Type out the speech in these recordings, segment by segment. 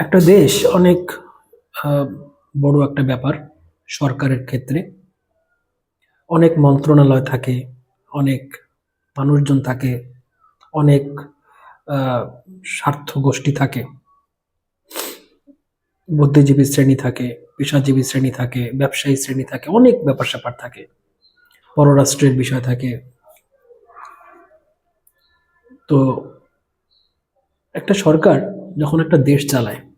একটা দেশ অনেক বড় একটা ব্যাপার সরকারের ক্ষেত্রে। অনেক মন্ত্রণালয় থাকে, অনেক মানুষজন থাকে, অনেক স্বার্থ গোষ্ঠী থাকে। বুদ্ধিজীবী শ্রেণি থাকে, পেশাজীবী শ্রেণি থাকে, ব্যবসায়ী শ্রেণি থাকে, অনেক ব্যাপার স্যাপার থাকে। পররাষ্ট্রের বিষয় থাকে। তো একটা সরকার যখন একটা দেশ চালায়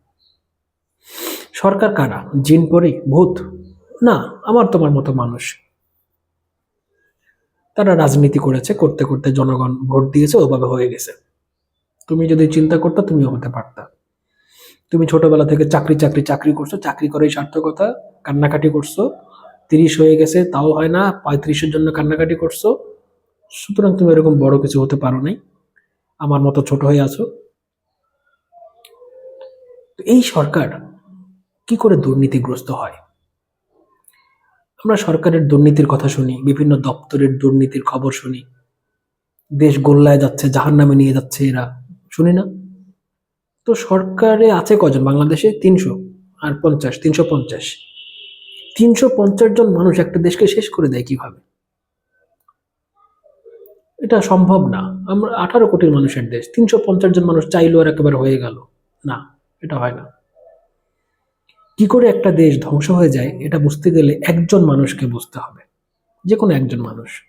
সরকার কারা? জিন পরি ভূত? না, আমার তোমার মতো মানুষ। তারা রাজনীতি করেছে, করতে করতে জনগণ ভোট দিয়েছে, ওভাবে হয়ে গেছে। তুমি যদি চিন্তা করতে, তুমিও হতে পারতা। তুমি ছোটবেলা থেকে চাকরি চাকরি চাকরি করছ, চাকরি করেই সার্থকতা, কান্নাকাটি করছ। তিরিশ হয়ে গেছে, তাও হয় না, পঁয়ত্রিশের জন্য কান্নাকাটি করছ। সুতরাং তুমি এরকম বড় কিছু হতে পারো নাই। আমার মতো ছোট হয়ে আছো। এই সরকার কি করে দুর্নীতিগ্রস্ত হয়? আমরা সরকারের দুর্নীতির কথা শুনি, বিভিন্ন দপ্তরের দুর্নীতির খবর শুনি। দেশ গোল্লায় যাচ্ছে জাহান নামে নিয়ে যাচ্ছে এরা। শুনি না? তো সরকারে আছে কজন? বাংলাদেশে তিনশো আর পঞ্চাশ, তিনশো পঞ্চাশ। তিনশো পঞ্চাশ জন মানুষ একটা দেশকে শেষ করে দেয় কীভাবে? এটা সম্ভব না। আমরা আঠারো কোটির মানুষের দেশ, তিনশো পঞ্চাশ জন মানুষ চাইলেও আর একেবারে হয়ে গেল। না, এটা হয় না। কি করে একটা দেশ ধ্বংস হয়ে যায় এটা বুঝতে গেলে একজন মানুষকে বুঝতে হবে। যে কোনো একজন মানুষ।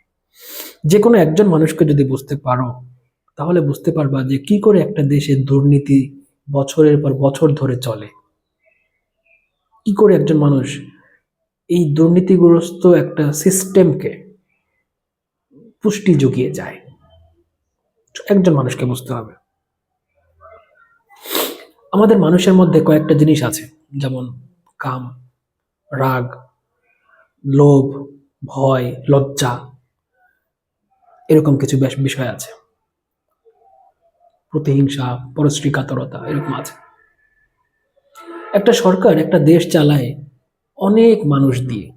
যে কোনো একজন মানুষকে যদি বুঝতে পারো, তাহলে বুঝতে পারবা যে কি করে একটা দেশের দুর্নীতি বছরের পর বছর ধরে চলে। কি করে একজন মানুষ এই দুর্নীতিগ্রস্ত একটা সিস্টেমকে পুষ্টি জুগিয়ে যায়? একজন মানুষকে বুঝতে হবে। আমাদের মানুষের মধ্যে কয়েকটা জিনিস আছে। যেমন কাম, রাগ, লোভ, ভয়, লজ্জা, এরকম কিছু বেশ বিষয় আছে। প্রতিহিংসা পরশ্রী কাতরতা এরকম আছে। একটা সরকার, একটা দেশ চালায় অনেক মানুষ দিয়ে।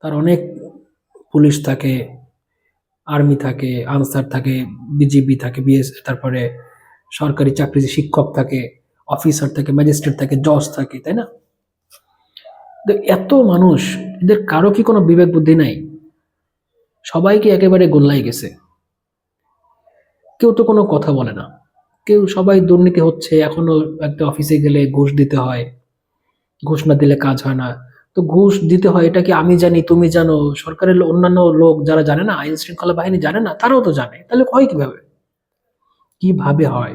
তার অনেক পুলিশ থাকে, আর্মি থাকে, আনসার থাকে, বিজিবি থাকে, বিএস, তারপরে সরকারি চাকরি শিক্ষক থাকে। অফিসার থাকে ম্যাজিস্ট্রেট থাকে জজ থাকে, তাই না? এত মানুষ, এদের কারও কি কোনো বিবেক বুদ্ধি নাই? সবাইকে একেবারে গোল্লাই গেছে। কেউ তো কোনো কথা বলে না। কেউ সবাই দুর্নীতি হচ্ছে, এখনও একটা অফিসে গেলে ঘুষ দিতে হয়। ঘুষ না দিলে কাজ হয় না। তো ঘুষ দিতে হয়, এটা কি আমি জানি, তুমি জানো? সরকারের অন্যান্য লোক যারা জানে না আইন শৃঙ্খলা বাহিনী জানে না, তারাও তো জানে। তাহলে হয় কীভাবে? কীভাবে হয়?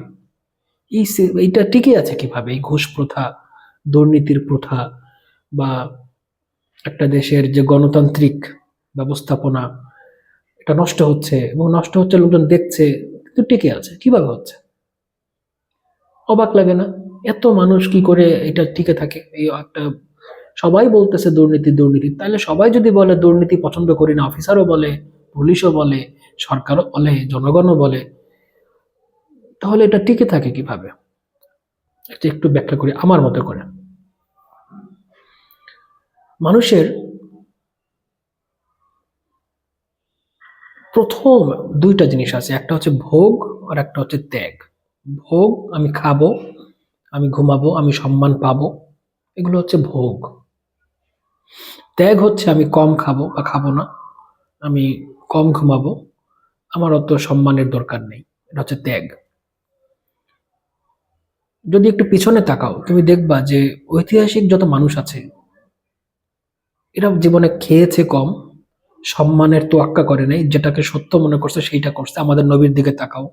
এই এইটা টিকে আছে কীভাবে? এই ঘুষ প্রথা, দুর্নীতির প্রথা বা একটা দেশের যে গণতান্ত্রিক ব্যবস্থাপনা, এটা নষ্ট হচ্ছে এবং নষ্ট হচ্ছে, লোকজন দেখছে, কিন্তু টিকে আছে। কীভাবে হচ্ছে? অবাক লাগে না? এত মানুষ কি করে এটা টিকে থাকে? এই একটা, সবাই বলতেছে দুর্নীতি দুর্নীতি। তাহলে সবাই যদি বলে দুর্নীতি পছন্দ করি না, অফিসারও বলে, পুলিশও বলে, সরকারও বলে, জনগণও বলে তাহলে এটা টিকে থাকে কীভাবে? এটা একটু ব্যাখ্যা করি আমার মতো করে। মানুষের প্রথম দুইটা জিনিস আছে, একটা হচ্ছে ভোগ আর একটা হচ্ছে ত্যাগ। ভোগ, আমি খাব, আমি ঘুমাবো, আমি সম্মান পাবো, এগুলো হচ্ছে ভোগ। ত্যাগ হচ্ছে আমি কম খাব বা খাব না, আমি কম ঘুমাবো, আমার অত সম্মানের দরকার নেই, এটা হচ্ছে ত্যাগ। যদি একটু পিছনে তাকাও, তুমি দেখবা যে ঐতিহাসিক যত মানুষ আছে, এরা জীবনে খেয়েছে কম, সম্মানের তোয়াক্কা করে নাই, যেটাকে সত্য মনে করছে সেইটা করছে। আমাদের নবীর দিকে তাকাও।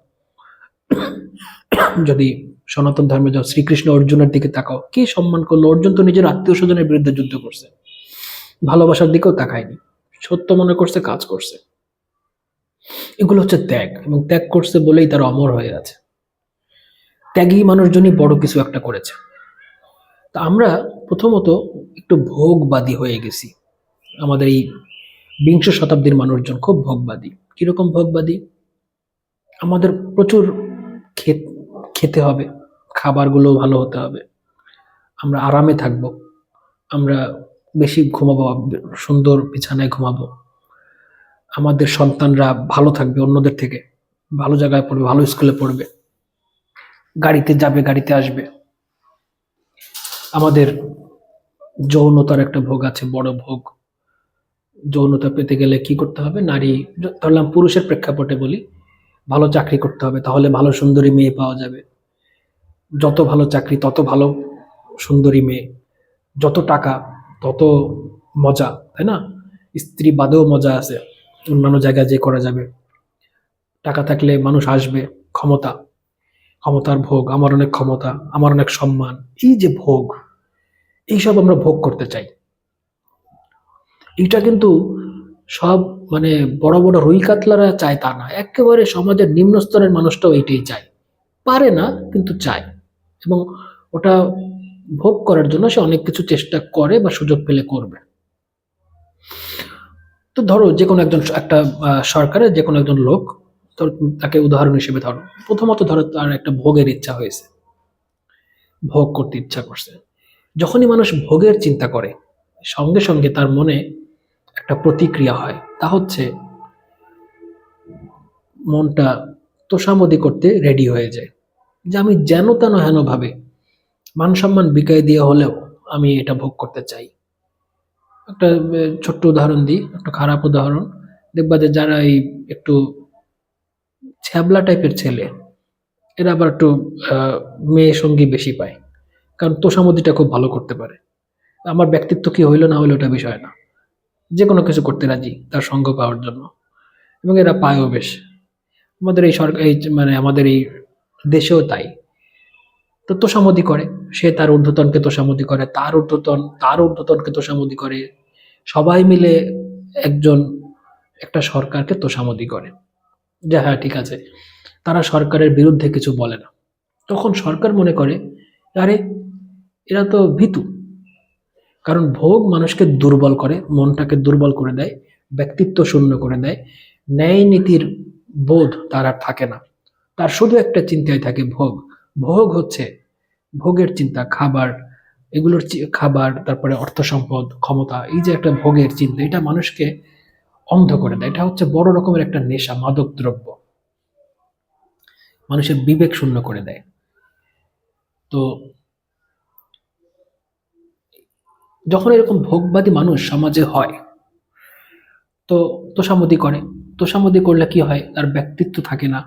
যদি সনাতন ধর্মে যাও, শ্রীকৃষ্ণ অর্জুনের দিকে তাকাও। কি সম্মান করল? অর্জুন তো নিজের আত্মীয় স্বজনের বিরুদ্ধে যুদ্ধ করছে। ভালোবাসার দিকেও তাকায়নি। সত্য মনে করছে, কাজ করছে। এগুলো হচ্ছে ত্যাগ এবং ত্যাগ করছে বলেই তারা অমর হয়ে আছে। ত্যাগী মানুষজনই বড় কিছু একটা করেছে। তা আমরা প্রথমত একটু ভোগবাদী হয়ে গেছি। আমাদের এই বিংশ শতাব্দীর মানুষজন খুব ভোগবাদী। কীরকম ভোগবাদী? আমাদের প্রচুর খেত, খেতে হবে, খাবারগুলো ভালো হতে হবে। আমরা আরামে থাকব। আমরা বেশি ঘুমাবো, সুন্দর বিছানায় ঘুমাবো। আমাদের সন্তানরা ভালো থাকবে অন্যদের থেকে। ভালো জায়গায় পড়বে, ভালো স্কুলে পড়বে। গাড়িতে যাবে, গাড়িতে আসবে। আমাদের যৌনতার একটা ভোগ আছে, বড় ভোগ। যৌনতা পেতে গেলে কি করতে হবে? নারী, ধরলাম পুরুষের প্রেক্ষাপটে বলি, ভালো চাকরি করতে হবে, তাহলে ভালো সুন্দরী মেয়ে পাওয়া যাবে। যত ভালো চাকরি, তত ভালো সুন্দরী মেয়ে। যত টাকা, তত মজা, তাই না? স্ত্রী বাদেও মজা আছে, অন্যান্য জায়গায় যে করা যাবে। টাকা থাকলে মানুষ আসবে, ক্ষমতা। ক্ষমতার ভোগ, আমার অনেক ক্ষমতা, আমার অনেক সম্মান, এই যে ভোগ, এইসব আমরা ভোগ করতে চাই। এটা কিন্তু সব মানে বড় বড় রুই কাতলারা চায় তা না। একেবারে সমাজের নিম্ন স্তরের মানুষটাও এইটাই চায়। পারে না, কিন্তু চায়। এবং ওটা ভোগ করার জন্য সে অনেক কিছু চেষ্টা করে বা সুযোগ পেলে করবে। তো ধরো যে কোনো একজন একটা সরকারের যে কোনো একজন লোক তাকে উদাহরণ হিসেবে ধরো। প্রথমত ধরো তার একটা ভোগের ইচ্ছা হয়েছে। ভোগ করতে ইচ্ছা করছে। যখনই মানুষ ভোগের চিন্তা করে, সঙ্গে সঙ্গে তার মনে একটা প্রতিক্রিয়া হয়। তা হচ্ছে, মনটা তোষামদি করতে রেডি হয়ে যায়। যে আমি যেন তেন হেন ভাবে মান সম্মান বিকায় দিয়ে হলেও আমি এটা ভোগ করতে চাই। একটা ছোট্ট উদাহরণ দিই, একটা খারাপ উদাহরণ। দেখবা যে যারা এই একটু ছ্যাবলা টাইপের ছেলে। এরা আবার একটু মেয়ে সঙ্গী বেশি পায়। কারণ তোষামদিটা খুব ভালো করতে পারে। আমার ব্যক্তিত্ব কি হইল না হইল ওটা বিষয় না। যে কোনো কিছু করতে রাজি তার সঙ্গ পাওয়ার জন্য। এবং এরা পায়ও বেশ। আমাদের এই সরকার, এই মানে আমাদের এই দেশেও তাই। তো তোষামতি করে। সে তার ঊর্ধ্বতনকে তোষামতি করে, তার ঊর্ধ্বতন, তার ঊর্ধ্বতনকে তোষামদি করে। সবাই মিলে একজন একটা সরকারকে তোষামদি করে। যে হ্যাঁ ঠিক আছে। তারা সরকারের বিরুদ্ধে কিছু বলে না। তখন সরকার মনে করে, আরে, এরা তো ভীতু। কারণ ভোগ মানুষকে দুর্বল করে, মনটাকে দুর্বল করে দেয়, ব্যক্তিত্ব শূন্য করে দেয়। ন্যায় নীতির বোধ তার আর থাকে না। তার শুধু একটা চিন্তায় থাকে, ভোগ। ভোগ হচ্ছে ভোগের চিন্তা, খাবার, এগুলোর খাবার, তারপরে অর্থ সম্পদ ক্ষমতা, এই যে একটা ভোগের চিন্তা, এটা মানুষকে অন্ধ করে দেয়। এটা হচ্ছে বড় রকমের একটা নেশা মাদক দ্রব্য মানুষের বিবেক শূন্য করে দেয়। তো যখন এরকম ভোগবাদী মানুষ সমাজে হয়, তো তোষামতি করে। তোষামতি করলে কি হয়? তার ব্যক্তিত্ব থাকে না,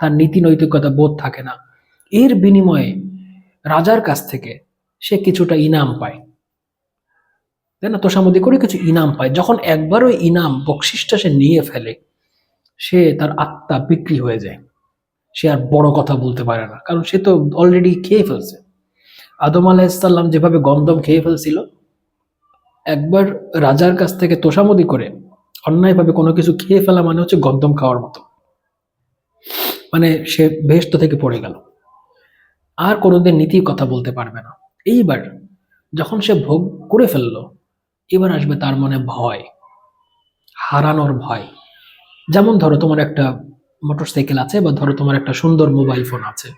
তার নীতি নৈতিকতা বোধ থাকে না। এর বিনিময়ে রাজার কাছ থেকে সে কিছুটা ইনাম পায়। তাই না? তোষামদি করে কিছু ইনাম পায়। যখন একবার ওই ইনাম বকশিসটা সে নিয়ে ফেলে, সে তার আত্মা বিক্রি হয়ে যায়। সে আর বড় কথা বলতে পারে না। কারণ সে তো অলরেডি খেয়ে ফেলছে। আদম আলাহিসাল্লাম যেভাবে গন্ধম খেয়ে ফেলছিল, একবার রাজার কাছ থেকে তোষামদি করে অন্যায়ভাবে কোনো কিছু খেয়ে ফেলা মানে হচ্ছে গন্ধম খাওয়ার মতো। মানে সে বেহেস্ত থেকে পড়ে গেল। আর কোনোদিন নীতির কথা বলতে পারবে না। এইবার যখন সে ভোগ করে ফেলল এবার আসবে তার মনে ভয়, হারানোর ভয়। যেমন ধরো তোমার একটা মোটরসাইকেল আছে বা ধরো তোমার একটা সুন্দর মোবাইল ফোন আছে।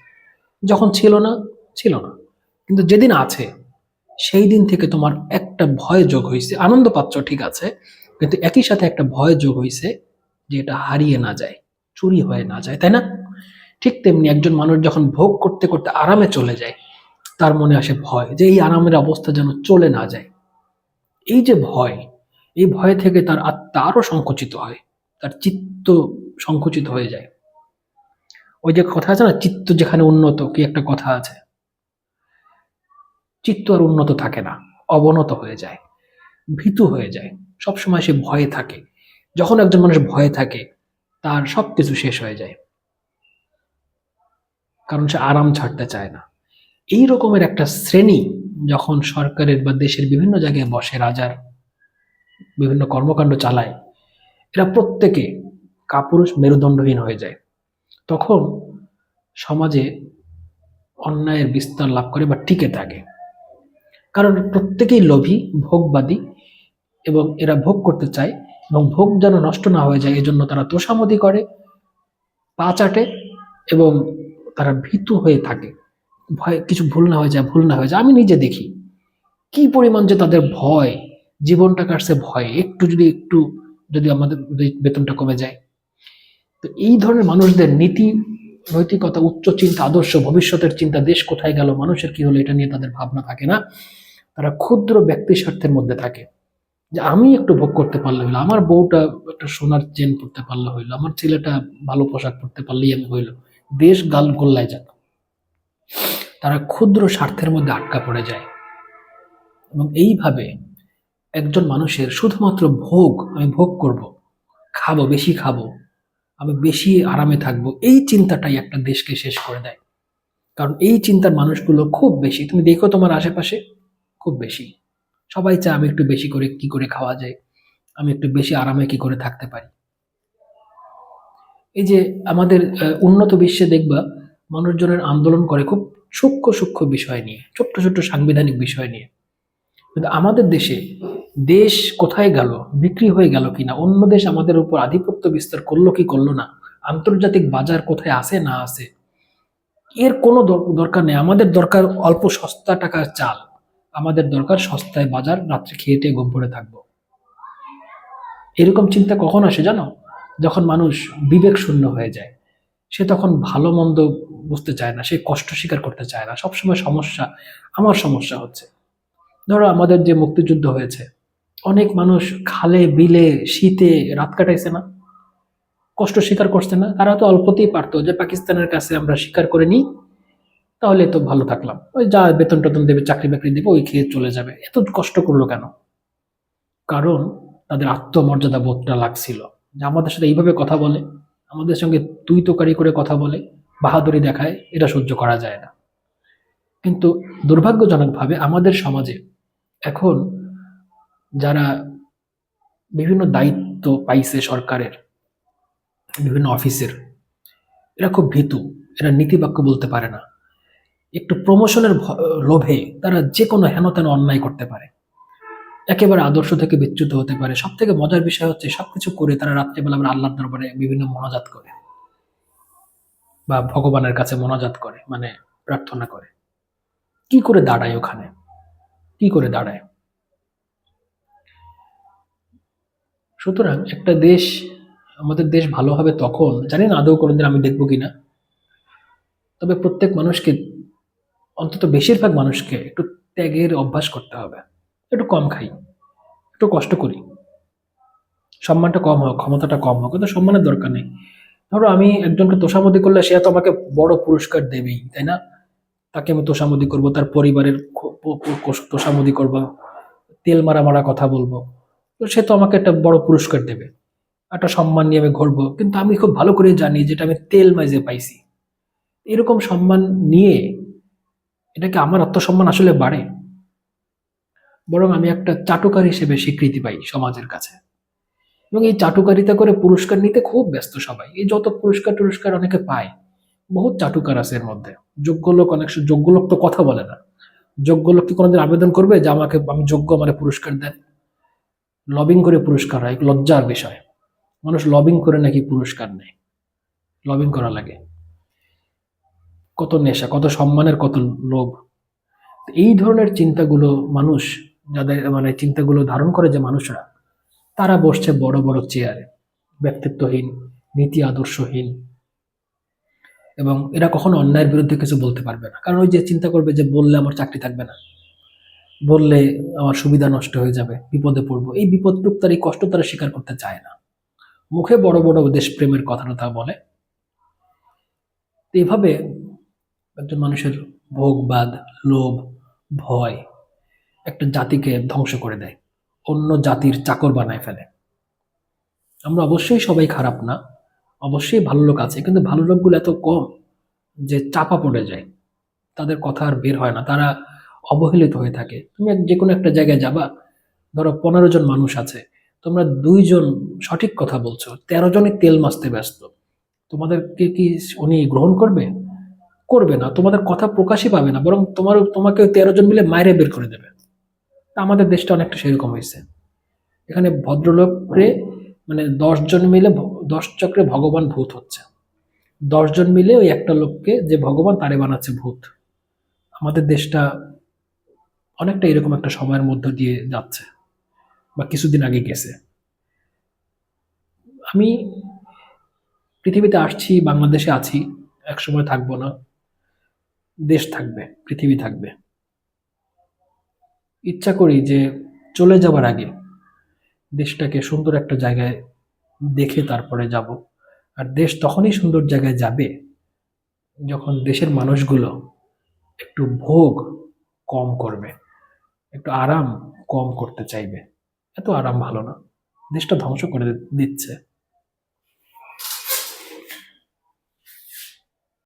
যখন ছিল না ছিল না। কিন্তু যেদিন আছে, সেই দিন থেকে তোমার একটা ভয় যোগ হয়েছে আনন্দ পাচ্ছ, ঠিক আছে। কিন্তু একই সাথে একটা ভয় যোগ হয়েছে যে এটা হারিয়ে না যায়, চুরি হয়ে না যায়, তাই না? ঠিক তেমনি একজন মানুষ যখন ভোগ করতে করতে আরামে চলে যায়, তার মনে আসে ভয় যে এই আরামের অবস্থা যেন চলে না যায়। এই যে ভয়, এই ভয় থেকে তার আত্মা আরও সংকুচিত হয়, তার চিত্ত সংকুচিত হয়ে যায়। ওই যে কথা আছে না, চিত্ত যেখানে উন্নত, কি একটা কথা আছে? চিত্ত আর উন্নত থাকে না, অবনত হয়ে যায়, ভীতু হয়ে যায়, সবসময় সে ভয়ে থাকে। যখন একজন মানুষ ভয়ে থাকে, তার সবকিছু শেষ হয়ে যায়। কারণ সে আরাম ছাড়তে চায় না। এই রকমের একটা শ্রেণি যখন সরকারের বা দেশের বিভিন্ন জায়গায় বসে, রাজার বিভিন্ন কর্মকাণ্ড চালায়, এরা প্রত্যেকে কাপুরুষ, মেরুদণ্ডহীন হয়ে যায়। তখন সমাজে অন্যায়ের বিস্তার লাভ করে বা টিকে থাকে। কারণ প্রত্যেকেই লোভী, ভোগবাদী এবং এরা ভোগ করতে চায় এবং ভোগ যেন নষ্ট না হয়ে যায়, এজন্য তারা তোষামতি করে, পা চাটে এবং তারা ভীতু হয়ে থাকে। ভয়, কিছু ভুল না হয়ে যায় ভুল না হয়ে যায় আমি নিজে দেখি। কি পরিমাণ যে তাদের ভয়, জীবনটা কাটছে ভয়, একটু যদি একটু যদি আমাদের বেতনটা কমে যায়। তো এই ধরনের মানুষদের নীতি, নৈতিকতা, উচ্চ চিন্তা, আদর্শ, ভবিষ্যতের চিন্তা, দেশ কোথায় গেল, মানুষের কি হলো, এটা নিয়ে তাদের ভাবনা থাকে না। তারা ক্ষুদ্র ব্যক্তি স্বার্থের মধ্যে থাকে। যে আমি একটু ভোগ করতে পারলে হইল, আমার বউটা একটা সোনার চেন পরতে পারলে হইল, আমার ছেলেটা ভালো পোশাক পরতে পারলেই আমি হইল। দেশ গাল গোল্লায় যাক। তারা ক্ষুদ্র স্বার্থের মধ্যে আটকা পড়ে যায়। এবং এইভাবে একজন মানুষের শুধুমাত্র ভোগ আমি ভোগ করব, খাব, বেশি খাব, আমি বেশি আরামে থাকব, এই চিন্তাটাই একটা দেশকে শেষ করে দেয়। কারণ এই চিন্তার মানুষগুলো খুব বেশি, তুমি দেখো তোমার আশেপাশে, খুব বেশি। সবাই চায় আমি একটু বেশি করে কি করে খাওয়া যায়, আমি একটু বেশি আরামে কি করে থাকতে পারি। এই যে আমাদের উন্নত বিশ্বে দেখবা মানুষজনের আন্দোলন করে খুব সূক্ষ্ম সূক্ষ্ম বিষয় নিয়ে, ছোট্ট ছোট্ট সাংবিধানিক বিষয় নিয়ে। কিন্তু আমাদের দেশে দেশ কোথায় গেল, বিক্রি হয়ে গেল কিনা, অন্য দেশ আমাদের উপর আধিপত্য বিস্তার করল কি করল না, আন্তর্জাতিক বাজার কোথায় আছে না আছে, এর কোনো দর- দরকার নেই। আমাদের দরকার অল্প সস্তা টাকার চাল, আমাদের দরকার সস্তায় বাজার, রাত্রে খেয়ে টেয়ে পড়ে থাকব। এরকম চিন্তা কখন আসে জানো? যখন মানুষ বিবেক শূন্য হয়ে যায়। সে তখন ভালো মন্দ বুঝতে চায় না, সে কষ্ট স্বীকার করতে চায় না। সবসময় সমস্যা, আমার সমস্যা হচ্ছে। ধরো আমাদের যে মুক্তিযুদ্ধ হয়েছে, অনেক মানুষ খালে, বিলে, শীতে রাত কাটাইছে না, কষ্ট স্বীকার করছে না। তারা তো অল্পতেই পারতো যে পাকিস্তানের কাছে আমরা স্বীকার করে নিই, তাহলে তো ভালো থাকলাম। ওই যা বেতন টেতন দেবে, চাকরি বাকরি দেবে, ওই খেয়ে চলে যাবে। এত কষ্ট করল কেন? কারণ তাদের আত্মমর্যাদা বোধটা লাগছিল। যে আমাদের সাথে এইভাবে কথা বলে আমাদের সঙ্গে তুই তোকারি করে কথা বলে, বাহাদুরি দেখায়, এটা সহ্য করা যায় না। কিন্তু দুর্ভাগ্যজনকভাবে আমাদের সমাজে এখন যারা বিভিন্ন দায়িত্ব পাইছে সরকারের, বিভিন্ন অফিসের, এরা খুব ভীতু, এরা নীতিবাক্য বলতে পারে না। একটু প্রমোশনের লোভে তারা যে কোনো হেন তেন অন্যায় করতে পারে। একেবারে আদর্শ থেকে বিচ্যুত হতে পারে। সব থেকে মজার বিষয় হচ্ছে সবকিছু করে তারা রাত্রিবেলা আবার আল্লাহর দরবারে বিভিন্ন মনাজাত করে বা ভগবানের কাছে মনাজাত করে মানে প্রার্থনা করে। কি করে দাঁড়ায় ওখানে? কি করে দাঁড়ায়? সুতরাং একটা দেশ, আমাদের দেশ ভালো হবে তখন, জানি না আদৌ কোনোদিন আমি দেখব কিনা। তবে প্রত্যেক মানুষকে, অন্তত বেশিরভাগ মানুষকে একটু ত্যাগের অভ্যাস করতে হবে। একটু কম খাই, একটু কষ্ট করি। সম্মানটা কম হোক, ক্ষমতাটা কম হোক, কিন্তু সম্মানের দরকার নেই। ধরো আমি একজনকে তোষামদি করলে সে তো আমাকে বড় পুরস্কার দেবেই, তাই না? তাকে আমি তোষামদি করব, তার পরিবারের তোষামদি করব, তেল মারা মারা কথা বলব, তো সে তো আমাকে একটা বড় পুরস্কার দেবে, একটা সম্মান নিয়ে আমি ঘুরবো। কিন্তু আমি খুব ভালো করে জানি যেটা আমি তেল মাইজে পাইছি। এরকম সম্মান নিয়ে এটাকে আমার আত্মসম্মান আসলে বাড়ে? বরং আমি একটা চাটুকার হিসেবে স্বীকৃতি পাই সমাজের কাছে। এবং এই চাটুকারিতা করে পুরস্কার নিতে খুব ব্যস্ত সবাই। এই যত পুরস্কার টুরস্কার অনেকে পায়, বহুত চাটুকার আছে এর মধ্যে। যোগ্য লোক অনেক যোগ্য লোক তো কথা বলে না। যোগ্য লোক কি কোনোদিন আবেদন করবে যে আমাকে, আমি যোগ্য মানে পুরস্কার দেন? লবিং করে পুরস্কার হয় লজ্জার বিষয়। মানুষ লবিং করে নাকি পুরস্কার নেয়? লবিং করা লাগে। কত নেশা, কত সম্মানের কত লোভ। এই ধরনের চিন্তাগুলো মানুষ যাদের মানে চিন্তাগুলো ধারণ করে যে মানুষরা, তারা বসছে বড় বড় চেয়ারে ব্যক্তিত্বহীন, নীতি আদর্শহীন। এবং এরা কখনো অন্যায়ের বিরুদ্ধে কিছু বলতে পারবে না। কারণ ওই যে চিন্তা করবে যে বললে আমার চাকরি থাকবে না, বললে আমার সুবিধা নষ্ট হয়ে যাবে, বিপদে পড়ব, এই বিপদটুক তার, এই কষ্ট তারা স্বীকার করতে চায় না। মুখে বড় বড় দেশপ্রেমের কথাটা তা বলে। এভাবে একজন মানুষের ভোগবাদ লোভ, ভয় একটা জাতিকে ধ্বংস করে দেয়, অন্য জাতির চাকর বানায় ফেলে। আমরা অবশ্যই সবাই খারাপ না, অবশ্যই ভালো লোক আছে, কিন্তু ভালো লোকগুলো এত কম যে চাপা পড়ে যায়। তাদের কথা আর বের হয় না, তারা অবহেলিত হয়ে থাকে। তুমি যে কোনো একটা জায়গায় যাবা, ধরো পনেরো জন মানুষ আছে, তোমরা দুইজন সঠিক কথা বলছো, তেরো জনই তেল মাছতে ব্যস্ত। তোমাদেরকে কি উনি গ্রহণ করবে? করবে না, তোমাদের কথা প্রকাশই পাবে না, বরং তোমার তোমাকে তেরো জন মিলে মায়েরে বের করে দেবে। তা আমাদের দেশটা অনেকটা সেরকম হয়েছে। এখানে ভদ্রলোকরে মানে দশজন মিলে দশ চক্রে ভগবান ভূত হচ্ছে। দশজন মিলে ওই একটা লোককে যে ভগবান তারে বানাচ্ছে ভূত। আমাদের দেশটা অনেকটা এরকম একটা সময়ের মধ্য দিয়ে যাচ্ছে বা কিছুদিন আগে গেছে। আমি পৃথিবীতে আসছি, বাংলাদেশে আছি, একসময় থাকব না। দেশ থাকবে, পৃথিবী থাকবে। ইচ্ছা করি যে চলে যাবার আগে দেশটাকে সুন্দর একটা জায়গায় দেখে তারপরে যাব। আর দেশ তখনই সুন্দর জায়গায় যাবে যখন দেশের মানুষগুলো একটু ভোগ কম করবে, একটু আরাম কম করতে চাইবে। এত আরাম ভালো না। দেশটা ধ্বংস করে দিচ্ছে।